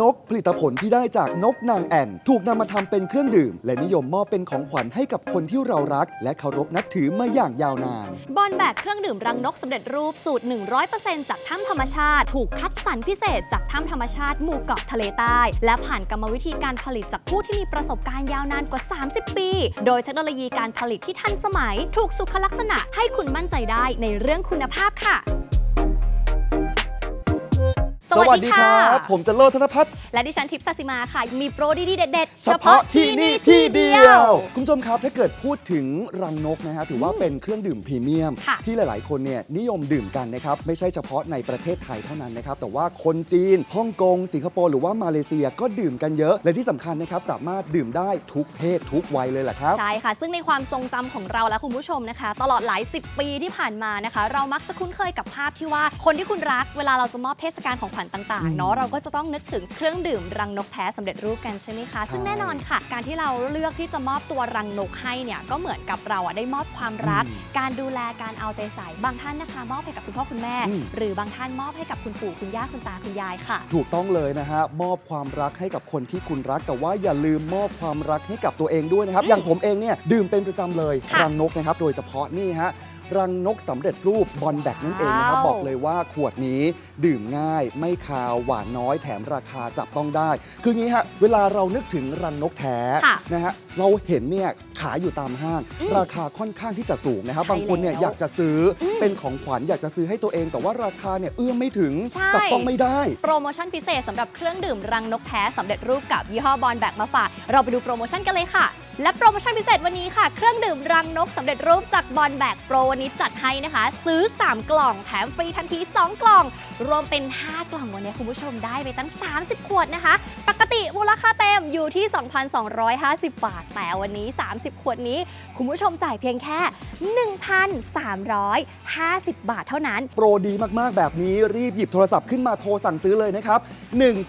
นก ผลิตผลที่ได้จากนกนางแอ่น ถูกนำมาทำเป็นเครื่องดื่ม และนิยมมอบเป็นของขวัญให้กับคนที่เรารัก และเคารพนับถือมาอย่างยาวนาน บอลแบกเครื่องดื่มรังนกสำเร็จรูปสูตร 100%จากถ้ำธรรมชาติ ถูกคัดสรรพิเศษจากถ้ำธรรมชาติหมู่เกาะทะเลใต้ และผ่านกรรมวิธีการผลิตจากผู้ที่มีประสบการณ์ยาวนานกว่า 30 ปี โดยเทคโนโลยีการผลิตที่ทันสมัย ถูกสุขลักษณะให้คุณมั่นใจได้ในเรื่องคุณภาพค่ะ สวัสดีครับ ผมจะโลธนพัฒน์และดิฉันทิพย์สัสิมาค่ะ มีโปรดีๆเด็ดๆ เฉพาะที่นี่ที่เดียว คุณผู้ชมครับถ้าเกิดพูดถึงรังนกนะฮะถือว่าเป็นเครื่องดื่มพรีเมียมค่ะที่หลายๆ คนเนี่ยนิยมดื่มกันนะครับ ไม่ใช่เฉพาะในประเทศไทยเท่านั้นนะครับ แต่ว่าคนจีนฮ่องกง สิงคโปร์หรือว่ามาเลเซียก็ดื่มกันเยอะ และที่สำคัญนะครับสามารถดื่มได้ทุกเพศทุกวัยเลยแหละครับใช่ค่ะ ซึ่งในความทรงจำของเราและคุณผู้ชมนะคะ ตลอดหลาย 10 ปีที่ผ่านมานะคะ เรามักจะคุ้นเคยกับภาพที่ว่าคนที่คุณรักเวลาเราจะมอบเทศกาลของขวัญต่างๆเนาะเราก็จะต้องนึกถึงเครื่องดื่มรังนกแท้สำเร็จรูปกันใช่ไหมคะใช่ซึ่งแน่นอนค่ะ การที่เราเลือกที่จะมอบตัวรังนกให้เนี่ยก็เหมือนกับเราอะได้มอบความรักอืมการดูแลการเอาใจใส่บางท่านนะคะ มอบให้กับคุณพ่อคุณแม่อืมหรือบางท่านมอบให้กับคุณปู่คุณย่าคุณตาคุณยายค่ะ ถูกต้องเลยนะฮะมอบความรักให้กับคนที่คุณรัก แต่ว่าอย่าลืมมอบความรักให้กับตัวเองด้วยนะครับอย่างผมเองเนี่ยดื่มเป็นประจำเลยค่ะรังนกนะครับโดยเฉพาะนี่ฮะ รังนกสำเร็จรูปบอลแบกนั่นเองนะครับ ว้าวบอกเลยว่าขวดนี้ดื่มง่าย ไม่คาวหวานน้อยแถมราคาจับต้องได้ คืองี้ฮะ เวลาเรานึกถึงรังนกแท้ค่ะนะฮะเราเห็นเนี่ยขายอยู่ตามห้าง อืมราคาค่อนข้างที่จะสูงนะครับ ใช่บางคนเนี่ยแล้วอยากจะซื้ออมเป็นของขวัญอยากจะซื้อให้ตัวเอง แต่ว่าราคาเนี่ยเอื้อมไม่ถึงใช่ จับต้องไม่ได้ โปรโมชั่นพิเศษสำหรับเครื่องดื่มรังนกแท้สำเร็จรูปกับยี่ห้อบอลแบกมาฝาก เราไปดูโปรโมชั่นกันเลยค่ะ และโปรโมชั่นพิเศษวันนี้ค่ะ เครื่องดื่มรังนกสำเร็จรูปจากบอลแบกโปรวันนี้จัดให้นะคะ ซื้อ 3 กล่องแถมฟรีทันที 2 กล่อง รวมเป็น 5 กล่องวันนี้คุณผู้ชมได้ไปตั้ง 30 ขวดนะคะ ปกติมูลค่าเต็มอยู่ที่ 2,250 บาท แต่วันนี้ 30 ขวดนี้ คุณผู้ชมจ่ายเพียงแค่ 1,350 บาทเท่านั้น โปรดีมาก ๆ แบบนี้รีบหยิบโทรศัพท์ขึ้นมาโทรสั่งซื้อเลยนะครับ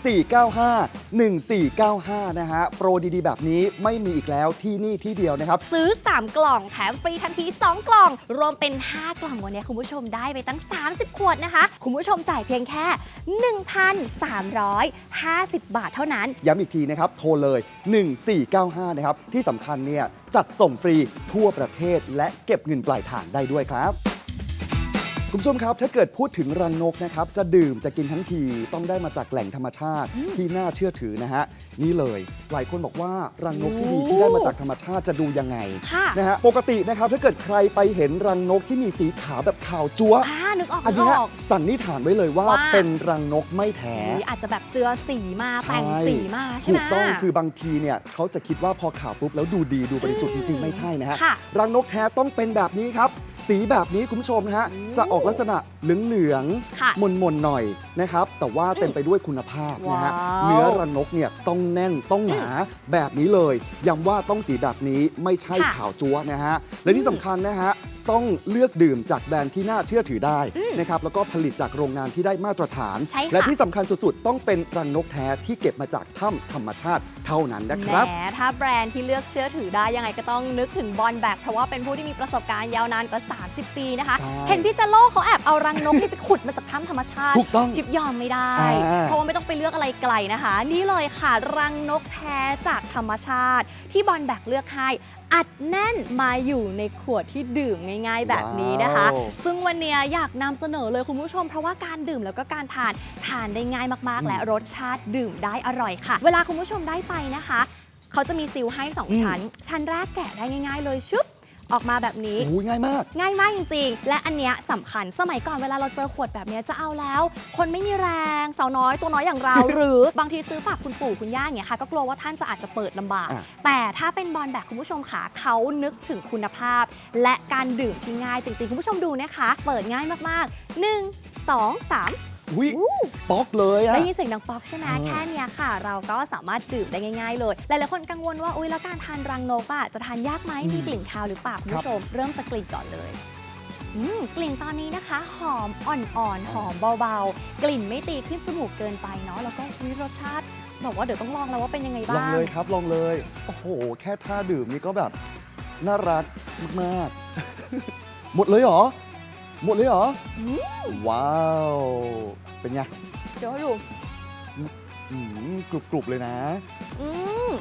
1495 1495 นะฮะ โปรดีๆ แบบนี้ไม่มีอีกแล้วที่นี่ที่เดียวนะครับ ซื้อ 3 กล่องแถมฟรีทันที 2 กล่อง รวมเป็น 5 กล่องวันนี้คุณผู้ชมได้ไปตั้ง 30 ขวดนะคะ คุณผู้ชมจ่ายเพียงแค่ 1,350 บาทเท่านั้น ย้ำอีกทีนะครับ โทรเลย 1495 นะครับ ที่สำคัญเนี่ยจัดส่งฟรีทั่วประเทศและเก็บเงินปลายทางได้ด้วยครับ คุณผู้ชมครับ ถ้าเกิดพูดถึงรังนกนะครับ จะดื่มจะกินทั้งทีต้องได้มาจากแหล่งธรรมชาติที่น่าเชื่อถือนะฮะ นี่เลย หลายคนบอกว่ารังนกที่ดีโอ้ที่ได้มาจากธรรมชาติจะดูยังไงค่ะนะฮะปกตินะครับถ้าเกิดใครไปเห็นรังนกที่มีสีขาวแบบขาวจั๊วะอ่านึกออกอันนึกเนี้ยออก สันนิษฐานไว้เลยว่าว่า เป็นรังนกไม่แท้หรืออาจจะแบบเจือสีมาแต่งสีมาใช่ถูไหม กต้องคือบางทีเนี่ยเขาจะคิดว่าพอขาวปุ๊บแล้วดูดีดูบริสุทธิ์จริง ๆ ไม่ใช่นะฮะ ค่ะ รังนกแท้ต้องเป็นแบบนี้ครับ สีแบบนี้คุณผู้ชมนะฮะอืมจะออกลักษณะเหลืองค่ะๆมนๆหน่อยนะครับ แต่ว่าเต็มไปด้วยคุณภาพนะฮะว้าว เนื้อรังนกเนี่ยต้องแน่นต้องหนาแบบนี้เลยย้ำว่าต้องสีแบบนี้ไม่ใช่ค่ะขาวจั๊วนะฮะและที่สำคัญนะฮะ ต้องเลือกดื่มจากแบรนด์ที่น่าเชื่อถือได้นะครับแล้วก็ผลิตจากโรงงานที่ได้มาตรฐาน ใช่ค่ะ และที่สำคัญสุดๆ ต้องเป็นรังนกแท้ที่เก็บมาจากถ้ำธรรมชาติเท่านั้นนะครับ แหมถ้าแบรนด์ที่เลือกเชื่อถือได้ยังไงก็ต้องนึกถึงบอลแบกเพราะว่าเป็นผู้ที่มีประสบการณ์ยาวนานกว่า 30 ปีนะคะ ใช่เห็นพี่เจโล่เขาแอบเอารังนกนี่ไปขุดมาจากถ้ำธรรมชาติถูกต้องทิพยอมไม่ได้ อ่า เพราะว่าไม่ต้องไปเลือกอะไรไกลนะคะ นี่เลยค่ะ รังนกแท้จากธรรมชาติ ที่บอลแบกเลือกให้ อัดแน่นมาอยู่ในขวดที่ดื่มง่าย ๆ แบบนี้นะคะ ว้าวซึ่งวันเนี้ยอยากนำเสนอเลยคุณผู้ชม เพราะว่าการดื่มแล้วก็การทานทานได้ง่ายมากๆ และรสชาติดื่มได้อร่อยค่ะ เวลาคุณผู้ชมได้ไปนะคะ เขาจะมีซิลให้2ชั้น ชั้นแรกแกะได้ง่าย ๆ เลยชึบ ออกมาแบบนี้ โอ้โหง่ายมาก ง่ายมากจริง ๆ และอันเนี้ยสำคัญสมัยก่อนเวลาเราเจอขวดแบบเนี้ยจะเอาแล้ว คนไม่มีแรงสาวน้อยตัวน้อยอย่างเรา หรือบางทีซื้อฝากคุณปู่คุณย่าอย่างเงี้ยค่ะก็กลัวว่าท่านจะอาจจะเปิดลำบาก อะ แต่ถ้าเป็นบอลแบบคุณผู้ชมค่ะเขานึกถึงคุณภาพ และการดื่มที่ง่ายจริงๆ คุณผู้ชมดูนะคะ เปิดง่ายมากๆ 1 2 3 อุ้ยอู้ป๊อกเลยอะ ได้ยินเสียงดังป๊อกใช่ไหมเออแค่เนี้ยค่ะ เราก็สามารถดื่มได้ง่าย ๆ เลย หลายๆคนกังวลว่าอุ้ยแล้วการทานรังนกอะจะทานยากไหมมีกลิ่นคาวหรือเปล่าคุณผู้ชม เริ่มจากกลิ่นก่อนเลยอืมกลิ่นตอนนี้นะคะ หอมอ่อนๆ หอมเบาๆ กลิ่นไม่ตีขึ้นจมูกเกินไปเนาะแล้วก็อุ๊ยรสชาติบอกว่าเดี๋ยวต้องลองแล้วว่าเป็นยังไงลองบ้าง เลยครับลองเลย โอ้โห แค่ท่าดื่มนี่ก็แบบ น่ารักมากๆ หมดเลยเหรอ หมดเลยเหรออืมว้าว เป็นไงเดี๋ยวให้ดูอืมกรุบๆเลยนะ อืม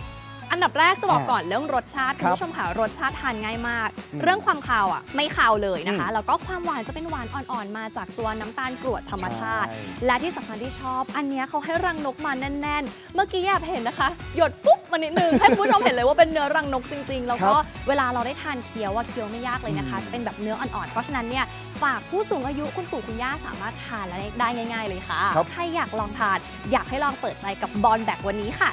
อันดับแรกจะบอกอ่าก่อนเรื่องรสชาติคคุรัณบผู้ชมค่ะรสชาติทานง่ายมากอืมเรื่องความคาวอะไม่คาวเลยนะคะอืมแล้วก็ความหวานจะเป็นหวานอ่อนๆ มาจากตัวน้ำตาลกรวดธรรมชาติใช่และที่สำคัญที่ชอบ อันเนี้ยเขาให้รังนกมาแน่น ๆ เมื่อกี้แอบเห็นนะคะ หยดปุ๊บ มานิดนึง ให้คุณผู้ชมเห็นเลยว่าเป็นเนื้อรังนกจริง ๆ แล้วก็เวลาเราได้ทานเคี้ยวว่าเคี้ยวไม่ยากเลยนะคะอืมจะเป็นแบบเนื้ออ่อนๆ เพราะฉะนั้นเนี่ยฝากผู้สูงอายุคุณปู่คุณย่าสามารถทานและได้ง่าย ๆ เลยค่ะ ครับใครอยากลองทาน อยากให้ลองเปิดใจกับบอลแบกวันนี้ค่ะ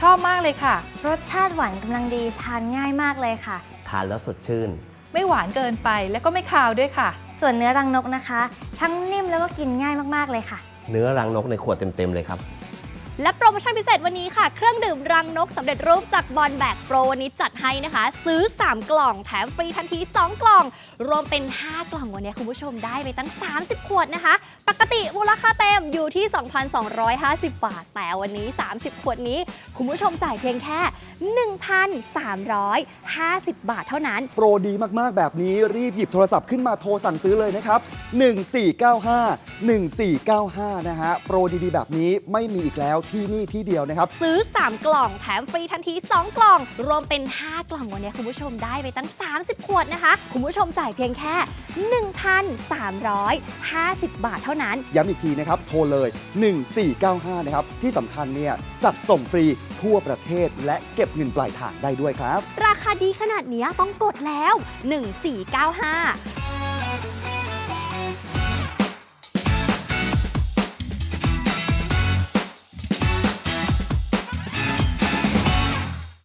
ชอบมากเลยค่ะ รสชาติหวานกำลังดีทานง่ายมากเลยค่ะ ทานแล้วสดชื่น ไม่หวานเกินไปและก็ไม่คาวด้วยค่ะ ส่วนเนื้อรังนกนะคะ ทั้งนิ่มแล้วก็กินง่ายมากๆเลยค่ะ เนื้อรังนกในขวดเต็มๆเลยครับ และโปรโมชั่นพิเศษวันนี้ค่ะ เครื่องดื่มรังนกสำเร็จรูปจากบอลแบกโปรวันนี้จัดให้นะคะ ซื้อ 3 กล่องแถมฟรีทันที 2 กล่อง รวมเป็น 5 กล่องวันนี้คุณผู้ชมได้ไปตั้ง 30 ขวดนะคะ ปกติมูลค่าเต็มอยู่ที่ 2,250 บาท แต่วันนี้ 30 ขวดนี้ คุณผู้ชมจ่ายเพียงแค่ 1,350 บาทเท่านั้น โปรดีมาก ๆ แบบนี้รีบหยิบโทรศัพท์ขึ้นมาโทรสั่งซื้อเลยนะครับ 1495 1495 นะฮะ โปรดี ๆ แบบนี้ไม่มีอีกแล้วที่นี่ที่เดียวนะครับ ซื้อ 3 กล่องแถมฟรีทันที 2 กล่อง รวมเป็น 5 กล่องวันนี้คุณผู้ชมได้ไปตั้ง 30 ขวดนะคะ คุณผู้ชมจ่ายเพียงแค่ 1,350 บาทเท่านั้น ย้ำอีกทีนะครับ โทรเลย 1495 นะครับ ที่สำคัญเนี่ยจัดส่งฟรีทั่วประเทศ และเก็บเงินปลายทางได้ด้วยครับ ราคาดีขนาดเนี้ยต้องกดแล้ว 1495